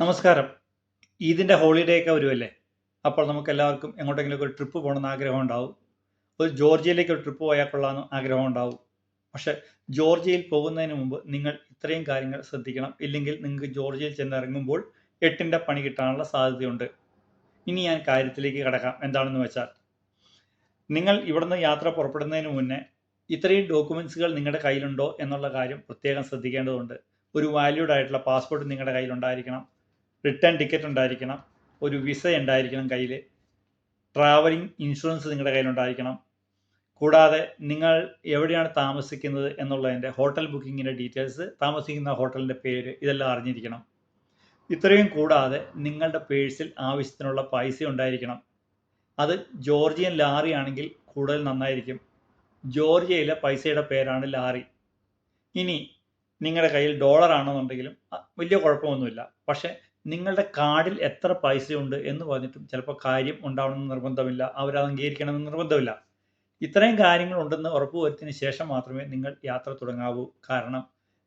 നമസ്കാരം. ഈദിന്റെ ഹോളിഡേ ഒക്കെ വരുമല്ലേ അപ്പോൾ നമുക്ക് എല്ലാവർക്കും എങ്ങോട്ടെങ്കിലും ഒരു ട്രിപ്പ് പോകണമെന്ന് ആഗ്രഹം ഉണ്ടാവും. ഒരു ജോർജിയയിലേക്ക് ഒരു ട്രിപ്പ് പോയാൽ കൊള്ളാമെന്ന് ആഗ്രഹം ഉണ്ടാവും. പക്ഷെ ജോർജിയയിൽ പോകുന്നതിന് മുമ്പ് നിങ്ങൾ ഇത്രയും കാര്യങ്ങൾ ശ്രദ്ധിക്കണം. ഇല്ലെങ്കിൽ നിങ്ങൾക്ക് ജോർജിയയിൽ ചെന്നിറങ്ങുമ്പോൾ എട്ടിന്റെ പണി കിട്ടാനുള്ള സാധ്യതയുണ്ട്. ഇനി ഞാൻ കാര്യത്തിലേക്ക് കടക്കാം. എന്താണെന്ന് വെച്ചാൽ നിങ്ങൾ ഇവിടുന്ന് യാത്ര പുറപ്പെടുന്നതിന് മുന്നേ ഇത്രയും ഡോക്യുമെൻസുകൾ നിങ്ങളുടെ കയ്യിലുണ്ടോ എന്നുള്ള കാര്യം പ്രത്യേകം ശ്രദ്ധിക്കേണ്ടതുണ്ട്. ഒരു വാല്യൂഡ് ആയിട്ടുള്ള പാസ്പോർട്ട് നിങ്ങളുടെ കയ്യിലുണ്ടായിരിക്കണം. റിട്ടേൺ ടിക്കറ്റ് ഉണ്ടായിരിക്കണം ഒരു വിസ ഉണ്ടായിരിക്കണം കയ്യിൽ ട്രാവലിംഗ് ഇൻഷുറൻസ് നിങ്ങളുടെ കയ്യിലുണ്ടായിരിക്കണം കൂടാതെ നിങ്ങൾ എവിടെയാണ് താമസിക്കുന്നത് എന്നുള്ളതിന്റെ ഹോട്ടൽ ബുക്കിങ്ങിന്റെ ഡീറ്റെയിൽസ് താമസിക്കുന്ന ഹോട്ടലിന്റെ പേര് ഇതെല്ലാം അറിഞ്ഞിരിക്കണം. ഇത്രയും കൂടാതെ നിങ്ങളുടെ പേഴ്സിൽ ആവശ്യത്തിനുള്ള പൈസ ഉണ്ടായിരിക്കണം. അത് ജോർജിയൻ ലാറി ആണെങ്കിൽ കൂടുതൽ നന്നായിരിക്കും. ജോർജിയയിലെ പൈസയുടെ പേരാണ് ലാറി. ഇനി നിങ്ങളുടെ കയ്യിൽ ഡോളർ ആണെന്നുണ്ടെങ്കിലും വലിയ കുഴപ്പമൊന്നുമില്ല. പക്ഷേ നിങ്ങളുടെ കാർഡിൽ എത്ര പൈസയുണ്ട് എന്ന് പറഞ്ഞിട്ടും ചിലപ്പോൾ കാര്യം ഉണ്ടാവണമെന്ന് നിർബന്ധമില്ല അവരത് അംഗീകരിക്കണമെന്ന് നിർബന്ധമില്ല. ഇത്രയും കാര്യങ്ങൾ ഉണ്ടെന്ന് ഉറപ്പുവരുത്തിയതിന് ശേഷം മാത്രമേ നിങ്ങൾ യാത്ര തുടങ്ങാവൂ. കാരണം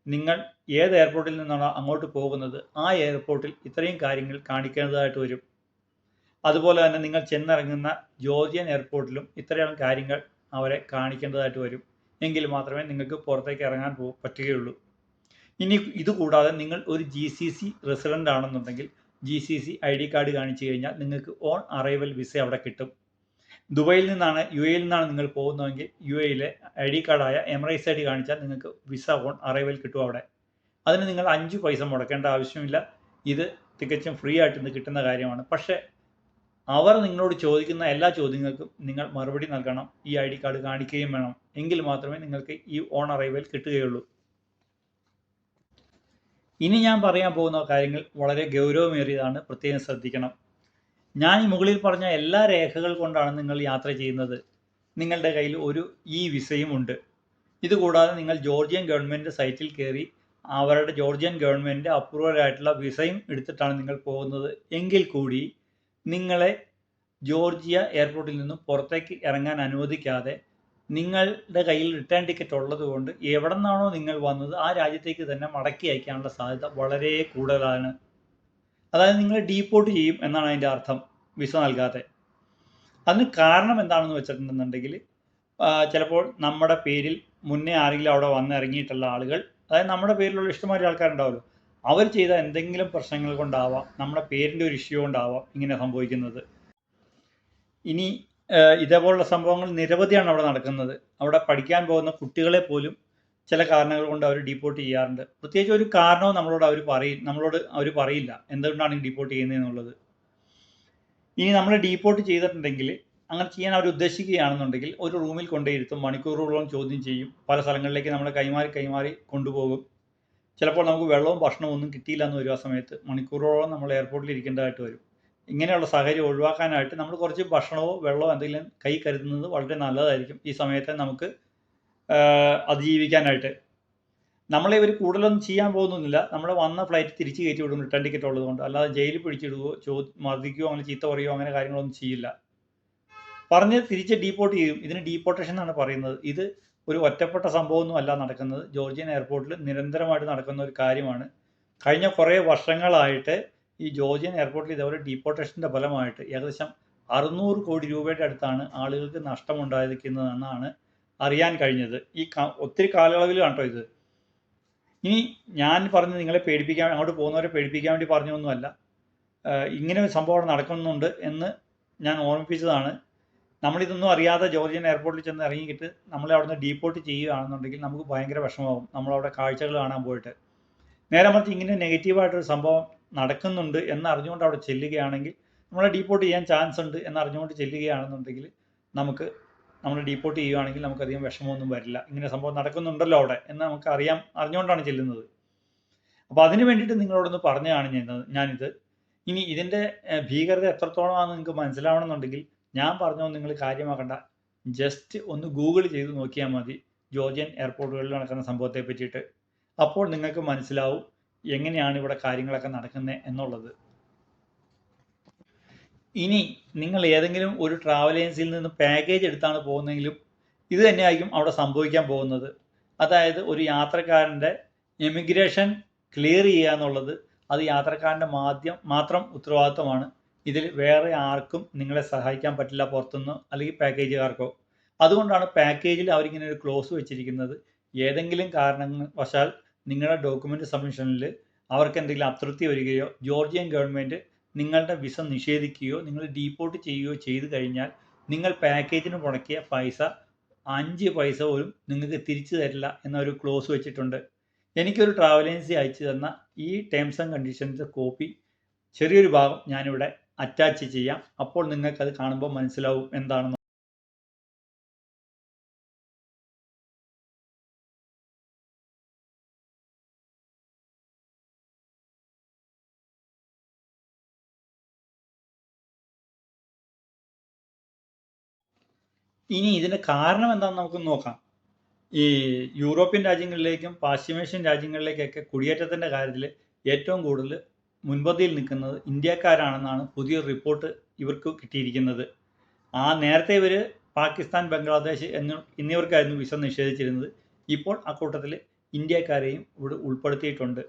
നിങ്ങൾ ഏത് എയർപോർട്ടിൽ നിന്നാണോ അങ്ങോട്ട് പോകുന്നത് ആ എയർപോർട്ടിൽ ഇത്രയും കാര്യങ്ങൾ കാണിക്കേണ്ടതായിട്ട് വരും. അതുപോലെ തന്നെ നിങ്ങൾ ചെന്നിറങ്ങുന്ന ജോർജിയൻ എയർപോർട്ടിലും ഇത്രയും കാര്യങ്ങൾ അവരെ കാണിക്കേണ്ടതായിട്ട് വരും. എങ്കിൽ മാത്രമേ നിങ്ങൾക്ക് പുറത്തേക്ക് ഇറങ്ങാൻ പറ്റുകയുള്ളൂ. ഇനി ഇതുകൂടാതെ നിങ്ങൾ ഒരു ജി സി സി റെസിഡന്റ് ആണെന്നുണ്ടെങ്കിൽ G C C I D card കാണിച്ചു കഴിഞ്ഞാൽ നിങ്ങൾക്ക് ഓൺ അറൈവൽ വിസ അവിടെ കിട്ടും. ദുബൈയിൽ നിന്നാണ് യു എയിൽ നിന്നാണ് നിങ്ങൾ പോകുന്നതെങ്കിൽ യു എയിലെ ഐ ഡി കാർഡായ എമറൈസ് ഐ ഡി കാണിച്ചാൽ നിങ്ങൾക്ക് വിസ ഓൺ അറൈവൽ കിട്ടും അവിടെ. അതിന് നിങ്ങൾ അഞ്ച് പൈസ മുടക്കേണ്ട ആവശ്യമില്ല. ഇത് തികച്ചും ഫ്രീ ആയിട്ട് ഇന്ന് കിട്ടുന്ന കാര്യമാണ്. പക്ഷേ അവർ നിങ്ങളോട് ചോദിക്കുന്ന എല്ലാ ചോദ്യങ്ങൾക്കും നിങ്ങൾ മറുപടി നൽകണം. ഈ ഐ ഡി കാർഡ് കാണിക്കുകയും വേണം. എങ്കിൽ മാത്രമേ നിങ്ങൾക്ക് ഈ ഓൺ അറൈവൽ കിട്ടുകയുള്ളൂ. ഇനി ഞാൻ പറയാൻ പോകുന്ന കാര്യങ്ങൾ വളരെ ഗൗരവമേറിയതാണ്. പ്രത്യേകം ശ്രദ്ധിക്കണം. ഞാൻ ഈ മുകളിൽ പറഞ്ഞ എല്ലാ രേഖകൾ കൊണ്ടാണ് നിങ്ങൾ യാത്ര ചെയ്യുന്നത്. നിങ്ങളുടെ കയ്യിൽ ഒരു ഇ വിസയും ഉണ്ട്. ഇതുകൂടാതെ നിങ്ങൾ ജോർജിയൻ ഗവൺമെന്റ് സൈറ്റിൽ കയറി അവരുടെ ജോർജിയൻ ഗവൺമെന്റ് അപ്രൂവൽ ആയിട്ടുള്ള വിസയും എടുത്തിട്ടാണ് നിങ്ങൾ പോകുന്നത്. എങ്കിൽ കൂടി നിങ്ങളെ ജോർജിയ എയർപോർട്ടിൽ നിന്നും പുറത്തേക്ക് ഇറങ്ങാൻ അനുവദിക്കാതെ നിങ്ങളുടെ കയ്യിൽ റിട്ടേൺ ടിക്കറ്റ് ഉള്ളത് കൊണ്ട് എവിടെ നിന്നാണോ നിങ്ങൾ വന്നത് ആ രാജ്യത്തേക്ക് തന്നെ മടക്കി അയക്കാനുള്ള സാധ്യത വളരെ കൂടുതലാണ്. അതായത് നിങ്ങൾ ഡീപ്പോർട്ട് ചെയ്യും എന്നാണ് അതിന്റെ അർത്ഥം. വിസ നൽകാതെ. അതിന് കാരണം എന്താണെന്ന് വെച്ചിട്ടുണ്ടെന്നുണ്ടെങ്കിൽ ചിലപ്പോൾ നമ്മുടെ പേരിൽ മുന്നേ ആരെങ്കിലും അവിടെ വന്നിറങ്ങിയിട്ടുള്ള ആളുകൾ അതായത് നമ്മുടെ പേരിലുള്ള ഇഷ്ടമായ ആൾക്കാരുണ്ടാവുമല്ലോ. അവർ ചെയ്ത എന്തെങ്കിലും പ്രശ്നങ്ങൾ കൊണ്ടാവാം നമ്മുടെ പേരിന്റെ ഒരു ഇഷ്യൂ കൊണ്ടാവാം ഇങ്ങനെ സംഭവിക്കുന്നത്. ഇനി ഇതേപോലുള്ള സംഭവങ്ങൾ നിരവധിയാണ് അവിടെ നടക്കുന്നത്. അവിടെ പഠിക്കാൻ പോകുന്ന കുട്ടികളെ പോലും ചില കാരണങ്ങൾ കൊണ്ട് അവർ ഡീപ്പോർട്ട് ചെയ്യാറുണ്ട്. പ്രത്യേകിച്ച് ഒരു കാരണവും നമ്മളോട് അവർ പറയും നമ്മളോട് അവർ പറയില്ല. എന്തുകൊണ്ടാണ് ഈ ഡീപ്പോർട്ട് ചെയ്യുന്നതെന്നുള്ളത് ഇനി നമ്മൾ ഡീപ്പോർട്ട് ചെയ്തിട്ടുണ്ടെങ്കിൽ അങ്ങനെ ചെയ്യാൻ അവർ ഉദ്ദേശിക്കുകയാണെന്നുണ്ടെങ്കിൽ ഒരു റൂമിൽ കൊണ്ടുപോയിരുത്തും മണിക്കൂറുകളോളം ചോദ്യം ചെയ്യും പല സ്ഥലങ്ങളിലേക്ക് നമ്മളെ കൈമാറി കൈമാറി കൊണ്ടുപോകും. ചിലപ്പോൾ നമുക്ക് വെള്ളവും ഭക്ഷണവും ഒന്നും കിട്ടിയില്ല എന്ന് വരും ആ സമയത്ത്. മണിക്കൂറുകളോളം നമ്മൾ എയർപോർട്ടിൽ ഇരിക്കേണ്ടതായിട്ട് വരും. ഇങ്ങനെയുള്ള സാഹചര്യം ഒഴിവാക്കാനായിട്ട് നമ്മൾ കുറച്ച് ഭക്ഷണമോ വെള്ളമോ എന്തെങ്കിലും കൈ കരുതുന്നത് വളരെ നല്ലതായിരിക്കും ഈ സമയത്ത് നമുക്ക് അതിജീവിക്കാനായിട്ട്. നമ്മളെ ഇവർ കൂടുതലൊന്നും ചെയ്യാൻ പോകുന്നൊന്നുമില്ല. നമ്മളെ വന്ന ഫ്ലൈറ്റ് തിരിച്ച് കയറ്റി വിടും റിട്ടേൺ ടിക്കറ്റ് ഉള്ളതുകൊണ്ട്. അല്ലാതെ ജയിലിൽ പിടിച്ചിടുകയോ ചോ മർദ്ദിക്കുകയോ അങ്ങനെ ചീത്ത പറയുകയോ അങ്ങനെ കാര്യങ്ങളൊന്നും ചെയ്യില്ല. പറഞ്ഞ് തിരിച്ച് ഡീപ്പോർട്ട് ചെയ്യും. ഇതിന് ഡീപ്പോർട്ടേഷൻ എന്നാണ് പറയുന്നത്. ഇത് ഒരു ഒറ്റപ്പെട്ട സംഭവമൊന്നും അല്ല നടക്കുന്നത്. ജോർജിയൻ എയർപോർട്ടിൽ നിരന്തരമായിട്ട് നടക്കുന്ന ഒരു കാര്യമാണ്. കഴിഞ്ഞ കുറേ വർഷങ്ങളായിട്ട് ഈ ജോർജിയൻ എയർപോർട്ടിൽ ഇതേപോലെ ഡീപ്പോർട്ടേഷന്റെ ഫലമായിട്ട് ഏകദേശം അറുന്നൂറ് കോടി രൂപയുടെ അടുത്താണ് ആളുകൾക്ക് നഷ്ടമുണ്ടായിരിക്കുന്നതെന്നാണ് അറിയാൻ കഴിഞ്ഞത്. ഈ ഒത്തിരി കാലയളവിൽ കേട്ടോ ഇത്. ഇനി ഞാൻ പറഞ്ഞ് നിങ്ങളെ പേടിപ്പിക്കാൻ അങ്ങോട്ട് പോകുന്നവരെ പേടിപ്പിക്കാൻ വേണ്ടി പറഞ്ഞൊന്നുമല്ല. ഇങ്ങനെ ഒരു സംഭവം നടക്കുന്നുണ്ട് എന്ന് ഞാൻ ഓർമ്മിപ്പിച്ചതാണ്. നമ്മളിതൊന്നും അറിയാതെ ജോർജിയൻ എയർപോർട്ടിൽ ചെന്ന് ഇറങ്ങിയിട്ട് നമ്മളെ അവിടുന്ന് ഡീപ്പോർട്ട് ചെയ്യുകയാണെന്നുണ്ടെങ്കിൽ നമുക്ക് ഭയങ്കര വിഷമമാകും നമ്മളവിടെ കാഴ്ചകൾ കാണാൻ പോയിട്ട്. നേരെ മറിച്ച് ഇങ്ങനെ നെഗറ്റീവായിട്ടൊരു സംഭവം നടക്കുന്നുണ്ട് എന്നറിഞ്ഞുകൊണ്ട് അവിടെ ചെല്ലുകയാണെങ്കിൽ നമ്മളെ ഡീപ്പോർട്ട് ചെയ്യാൻ ചാൻസ് ഉണ്ട് എന്നറിഞ്ഞുകൊണ്ട് ചെല്ലുകയാണെന്നുണ്ടെങ്കിൽ നമുക്ക് നമ്മൾ ഡീപ്പോർട്ട് ചെയ്യുകയാണെങ്കിൽ നമുക്കധികം വിഷമമൊന്നും വരില്ല. ഇങ്ങനെ സംഭവം നടക്കുന്നുണ്ടല്ലോ അവിടെ എന്ന് നമുക്ക് അറിയാം അറിഞ്ഞുകൊണ്ടാണ് ചെല്ലുന്നത്. അപ്പോൾ അതിന് വേണ്ടിയിട്ട് നിങ്ങളോടൊന്ന് പറഞ്ഞതാണ് ഞാൻ ഞാനിത്. ഇനി ഇതിന്റെ ഭീകരത എത്രത്തോളമാണെന്ന് നിങ്ങൾക്ക് മനസ്സിലാവണമെന്നുണ്ടെങ്കിൽ ഞാൻ പറഞ്ഞോ നിങ്ങൾ കാര്യമാക്കണ്ട. ജസ്റ്റ് ഒന്ന് ഗൂഗിൾ ചെയ്ത് നോക്കിയാൽ മതി. ജോർജിയൻ എയർപോർട്ടുകളിൽ നടക്കുന്ന സംഭവത്തെ പറ്റിയിട്ട് അപ്പോൾ നിങ്ങൾക്ക് മനസ്സിലാവും എങ്ങനെയാണ് ഇവിടെ കാര്യങ്ങളൊക്കെ നടക്കുന്നത് എന്നുള്ളത്. ഇനി നിങ്ങൾ ഏതെങ്കിലും ഒരു ട്രാവൽ ഏജൻസിയിൽ നിന്ന് പാക്കേജ് എടുത്താണ് പോകുന്നതെങ്കിലും ഇത് തന്നെയായിരിക്കും അവിടെ സംഭവിക്കാൻ പോകുന്നത്. അതായത് ഒരു യാത്രക്കാരന്റെ എമിഗ്രേഷൻ ക്ലിയർ ചെയ്യുക എന്നുള്ളത് അത് യാത്രക്കാരന്റെ മാധ്യം മാത്രം ഉത്തരവാദിത്തമാണ് ഇതിൽ വേറെ ആർക്കും നിങ്ങളെ സഹായിക്കാൻ പറ്റില്ല പുറത്തുനിന്ന് അല്ലെങ്കിൽ പാക്കേജുകാർക്കോ അതുകൊണ്ടാണ് പാക്കേജിൽ അവരിങ്ങനെ ഒരു ക്ലോസ് വെച്ചിരിക്കുന്നത്. ഏതെങ്കിലും കാരണവശാൽ നിങ്ങളുടെ ഡോക്യുമെന്റ് സബ്മിഷനിൽ അവർക്ക് എന്തെങ്കിലും അതൃപ്തി വരികയോ ജോർജിയൻ ഗവൺമെന്റ് നിങ്ങളുടെ വിസ നിഷേധിക്കുകയോ നിങ്ങൾ ഡീപ്പോർട്ട് ചെയ്യുകയോ ചെയ്തു കഴിഞ്ഞാൽ നിങ്ങൾ പാക്കേജിന് മുടക്കിയ പൈസ അഞ്ച് പൈസ പോലും നിങ്ങൾക്ക് തിരിച്ചു തരില്ല എന്നൊരു ക്ലോസ് വെച്ചിട്ടുണ്ട്. എനിക്കൊരു ട്രാവൽ ഏജൻസി അയച്ചു തന്ന ഈ ടേംസ് ആൻഡ് കണ്ടീഷൻസ് കോപ്പി ചെറിയൊരു ഭാഗം ഞാനിവിടെ അറ്റാച്ച് ചെയ്യാം. അപ്പോൾ നിങ്ങൾക്കത് കാണുമ്പോൾ മനസ്സിലാവും എന്താണെന്ന്. ഇനി ഇതിന്റെ കാരണം എന്താണെന്ന് നമുക്ക് നോക്കാം. ഈ യൂറോപ്യൻ രാജ്യങ്ങളിലേക്കും പാശ്ചിമേഷ്യൻ രാജ്യങ്ങളിലേക്കൊക്കെ കുടിയേറ്റത്തിന്റെ കാര്യത്തിൽ ഏറ്റവും കൂടുതൽ മുൻപന്തിയിൽ നിൽക്കുന്നത് ഇന്ത്യക്കാരാണെന്നാണ് പുതിയൊരു റിപ്പോർട്ട് ഇവർക്ക് കിട്ടിയിരിക്കുന്നത്. ആ നേരത്തെ ഇവർ പാകിസ്ഥാൻ ബംഗ്ലാദേശ് എന്ന എന്നിവർക്കായിരുന്നു വിസ നിഷേധിച്ചിരുന്നത്. ഇപ്പോൾ ആ കൂട്ടത്തിൽ ഇന്ത്യക്കാരെയും ഇവിടെ ഉൾപ്പെടുത്തിയിട്ടുണ്ട്.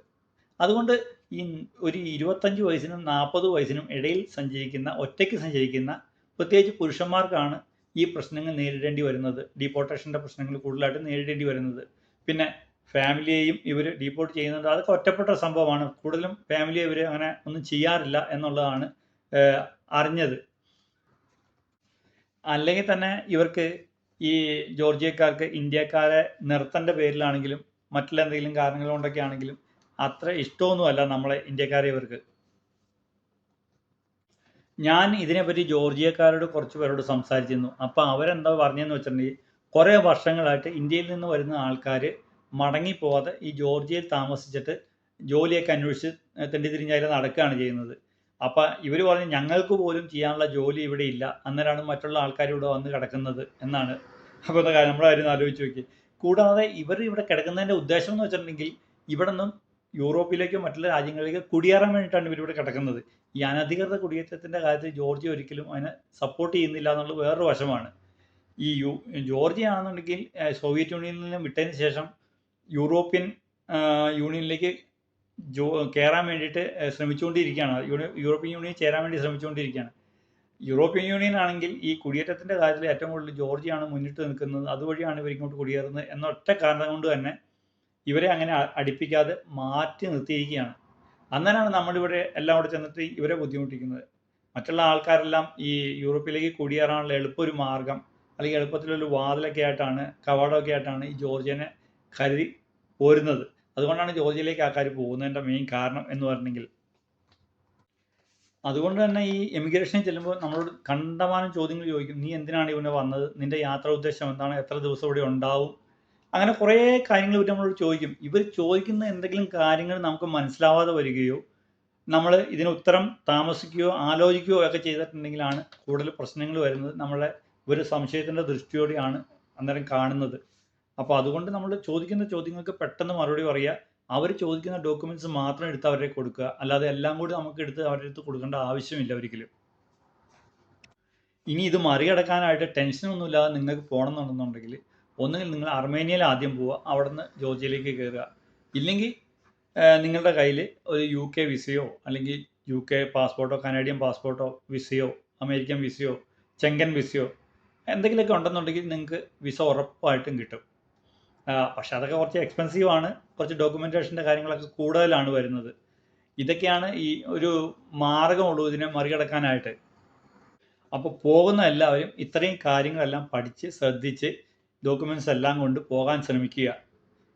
അതുകൊണ്ട് ഈ ഒരു ഇരുപത്തഞ്ച് വയസ്സിനും നാൽപ്പത് വയസ്സിനും ഇടയിൽ സഞ്ചരിക്കുന്ന ഒറ്റയ്ക്ക് സഞ്ചരിക്കുന്ന പ്രത്യേകിച്ച് പുരുഷന്മാർക്കാണ് ഈ പ്രശ്നങ്ങൾ നേരിടേണ്ടി വരുന്നത് ഡീപ്പോർട്ടേഷന്റെ പ്രശ്നങ്ങൾ കൂടുതലായിട്ട് നേരിടേണ്ടി വരുന്നത്. പിന്നെ ഫാമിലിയെയും ഇവർ ഡീപ്പോർട്ട് ചെയ്യുന്നുണ്ട് അതൊക്കെ ഒറ്റപ്പെട്ട സംഭവമാണ്. കൂടുതലും ഫാമിലിയെ ഇവർ അങ്ങനെ ഒന്നും ചെയ്യാറില്ല എന്നുള്ളതാണ് അറിഞ്ഞത്. അല്ലെങ്കിൽ തന്നെ ഇവർക്ക് ഈ ജോർജിയക്കാർക്ക് ഇന്ത്യക്കാരെ നിർത്തേണ്ട പേരിലാണെങ്കിലും മറ്റുള്ള എന്തെങ്കിലും കാരണങ്ങൾ കൊണ്ടൊക്കെ ആണെങ്കിലും അത്ര ഇഷ്ടമൊന്നുമല്ല നമ്മളെ ഇന്ത്യക്കാരെ ഇവർക്ക്. ഞാൻ ഇതിനെപ്പറ്റി ജോർജിയക്കാരോട് കുറച്ച് പേരോട് സംസാരിച്ചിരുന്നു. അപ്പോൾ അവരെന്താ പറഞ്ഞതെന്ന് വെച്ചിട്ടുണ്ടെങ്കിൽ കുറേ വർഷങ്ങളായിട്ട് ഇന്ത്യയിൽ നിന്ന് വരുന്ന ആൾക്കാർ മടങ്ങിപ്പോവാതെ ഈ ജോർജിയയിൽ താമസിച്ചിട്ട് ജോലിയൊക്കെ അന്വേഷിച്ച് തെണ്ടി തിരിഞ്ഞതിൽ നടക്കുകയാണ് ചെയ്യുന്നത്. അപ്പോൾ ഇവർ പറഞ്ഞു ഞങ്ങൾക്ക് പോലും ചെയ്യാനുള്ള ജോലി ഇവിടെ ഇല്ല. അന്നേരമാണ് മറ്റുള്ള ആൾക്കാർ ഇവിടെ വന്ന് കിടക്കുന്നത് എന്നാണ്. അപ്പോൾ നമ്മുടെ കാര്യം? ആലോചിച്ച് നോക്കി കൂടാതെ ഇവർ ഇവിടെ കിടക്കുന്നതിന്റെ ഉദ്ദേശം എന്ന് വെച്ചിട്ടുണ്ടെങ്കിൽ ഇവിടെ നിന്നും യൂറോപ്പിലേക്കോ മറ്റുള്ള രാജ്യങ്ങളിലേക്കോ കുടിയേറാൻ വേണ്ടിയിട്ടാണ് ഇവരിവിടെ കിടക്കുന്നത്. ഈ അനധികൃത കുടിയേറ്റത്തിന്റെ കാര്യത്തിൽ ജോർജിയ ഒരിക്കലും അതിനെ സപ്പോർട്ട് ചെയ്യുന്നില്ല എന്നുള്ളത് വേറൊരു വശമാണ്. ഈ യു ജോർജിയ ആണെന്നുണ്ടെങ്കിൽ സോവിയറ്റ് യൂണിയനിൽ നിന്ന് വിട്ടതിന് ശേഷം യൂറോപ്യൻ യൂണിയനിലേക്ക് ജോ കയറാൻ വേണ്ടിയിട്ട് ശ്രമിച്ചുകൊണ്ടിരിക്കുകയാണ്. യൂണി- യൂറോപ്യൻ യൂണിയൻ ചേരാൻ വേണ്ടി ശ്രമിച്ചുകൊണ്ടിരിക്കുകയാണ്. യൂറോപ്യൻ യൂണിയൻ ആണെങ്കിൽ ഈ കുടിയേറ്റത്തിന്റെ കാര്യത്തിൽ ഏറ്റവും കൂടുതൽ ജോർജിയാണ് മുന്നിട്ട് നിൽക്കുന്നത്. അതുവഴിയാണ് ഇവർ ഇങ്ങോട്ട് കുടിയേറുന്നത്. എന്നൊറ്റ കാരണം കൊണ്ട് തന്നെ ഇവരെ അങ്ങനെ അടിപ്പിക്കാതെ മാറ്റി നിർത്തിയിരിക്കുകയാണ്. അന്നേരമാണ് നമ്മളിവിടെ എല്ലാം കൂടെ ചെന്നിട്ട് ഇവരെ ബുദ്ധിമുട്ടിക്കുന്നത്. മറ്റുള്ള ആൾക്കാരെല്ലാം ഈ യൂറോപ്പിലേക്ക് കുടിയേറാനുള്ള എളുപ്പൊരു മാർഗം അല്ലെങ്കിൽ എളുപ്പത്തിലൊരു വാതിലൊക്കെ ആയിട്ടാണ് കവാടമൊക്കെ ആയിട്ടാണ് ഈ ജോർജിയനെ കരുതി പോരുന്നത്. അതുകൊണ്ടാണ് ജോർജിയയിലേക്ക് ആൾക്കാർ പോകുന്നതിന്റെ മെയിൻ കാരണം എന്ന് പറഞ്ഞെങ്കിൽ. അതുകൊണ്ട് തന്നെ ഈ എമിഗ്രേഷനിൽ ചെല്ലുമ്പോൾ നമ്മളോട് കണ്ടമാനം ചോദ്യങ്ങൾ ചോദിക്കും നീ എന്തിനാണ് ഇവിടെ വന്നത്? നിന്റെ യാത്രാ ഉദ്ദേശം എന്താണ്? എത്ര ദിവസം ഇവിടെ ഉണ്ടാവും? അങ്ങനെ കുറേ കാര്യങ്ങൾ ഇവർ നമ്മളോട് ചോദിക്കും. ഇവർ ചോദിക്കുന്ന എന്തെങ്കിലും കാര്യങ്ങൾ നമുക്ക് മനസ്സിലാവാതെ വരികയോ നമ്മൾ ഇതിന് ഉത്തരം താമസിക്കുകയോ ആലോചിക്കുകയോ ഒക്കെ ചെയ്തിട്ടുണ്ടെങ്കിലാണ് കൂടുതൽ പ്രശ്നങ്ങൾ വരുന്നത്. നമ്മളെ ഒരു സംശയത്തിന്റെ ദൃഷ്ടിയോടെയാണ് അന്നേരം കാണുന്നത്. അപ്പോൾ അതുകൊണ്ട് നമ്മൾ ചോദിക്കുന്ന ചോദ്യങ്ങൾക്ക് പെട്ടെന്ന് മറുപടി പറയുക. അവർ ചോദിക്കുന്ന ഡോക്യുമെന്റ്സ് മാത്രം എടുത്ത് അവരെ കൊടുക്കുക. അല്ലാതെ എല്ലാം കൂടി നമുക്ക് എടുത്ത് അവരുടെ അടുത്ത് കൊടുക്കേണ്ട ആവശ്യമില്ല ഒരിക്കലും. ഇനി ഇത് മറികടക്കാനായിട്ട് ടെൻഷനൊന്നുമില്ലാതെ നിങ്ങൾക്ക് പോകണമെന്നുണ്ടെന്നുണ്ടെങ്കിൽ ഒന്നുകിൽ നിങ്ങൾ അർമേനിയയിൽ ആദ്യം പോവുക അവിടുന്ന് ജോർജിയയിലേക്ക് കയറുക. ഇല്ലെങ്കിൽ നിങ്ങളുടെ കയ്യിൽ ഒരു യു കെ വിസയോ അല്ലെങ്കിൽ യു കെ പാസ്പോർട്ടോ കനേഡിയൻ പാസ്പോർട്ടോ വിസയോ അമേരിക്കൻ വിസയോ ചെങ്കൻ വിസയോ എന്തെങ്കിലുമൊക്കെ ഉണ്ടെന്നുണ്ടെങ്കിൽ നിങ്ങൾക്ക് വിസ ഉറപ്പായിട്ടും കിട്ടും. പക്ഷെ അതൊക്കെ കുറച്ച് എക്സ്പെൻസീവ് ആണ്. കുറച്ച് ഡോക്യുമെന്റേഷന്റെ കാര്യങ്ങളൊക്കെ കൂടുതലാണ് വരുന്നത്. ഇതൊക്കെയാണ് ഈ ഒരു മാർഗമുള്ളൂ ഇതിനെ മറികടക്കാനായിട്ട്. അപ്പോൾ പോകുന്ന എല്ലാവരും ഇത്രയും കാര്യങ്ങളെല്ലാം പഠിച്ച് ശ്രദ്ധിച്ച് ഡോക്യുമെന്റ്സ് എല്ലാം കൊണ്ട് പോകാൻ ശ്രമിക്കുക.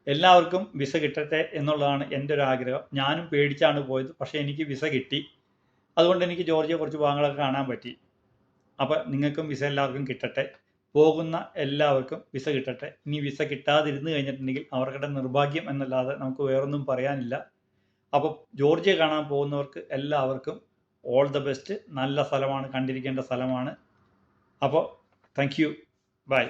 എല്ലാവർക്കും വിസ കിട്ടട്ടെ എന്നുള്ളതാണ് എന്റെ ഒരു ആഗ്രഹം. ഞാനും പേടിച്ചാണ് പോയത്. പക്ഷേ എനിക്ക് വിസ കിട്ടി. അതുകൊണ്ട് എനിക്ക് ജോർജിയ കുറച്ച് ഭാഗങ്ങളൊക്കെ കാണാൻ പറ്റി. അപ്പോൾ നിങ്ങൾക്കും വിസ എല്ലാവർക്കും കിട്ടട്ടെ. പോകുന്ന എല്ലാവർക്കും വിസ കിട്ടട്ടെ. ഇനി വിസ കിട്ടാതിരുന്ന് കഴിഞ്ഞിട്ടുണ്ടെങ്കിൽ അവരുടെ നിർഭാഗ്യം എന്നല്ലാതെ നമുക്ക് വേറൊന്നും പറയാനില്ല. അപ്പോൾ ജോർജിയ കാണാൻ പോകുന്നവർക്ക് എല്ലാവർക്കും ഓൾ ദ ബെസ്റ്റ് നല്ല സ്ഥലമാണ്. കണ്ടിരിക്കേണ്ട സ്ഥലമാണ്. അപ്പോൾ താങ്ക് യു ബൈ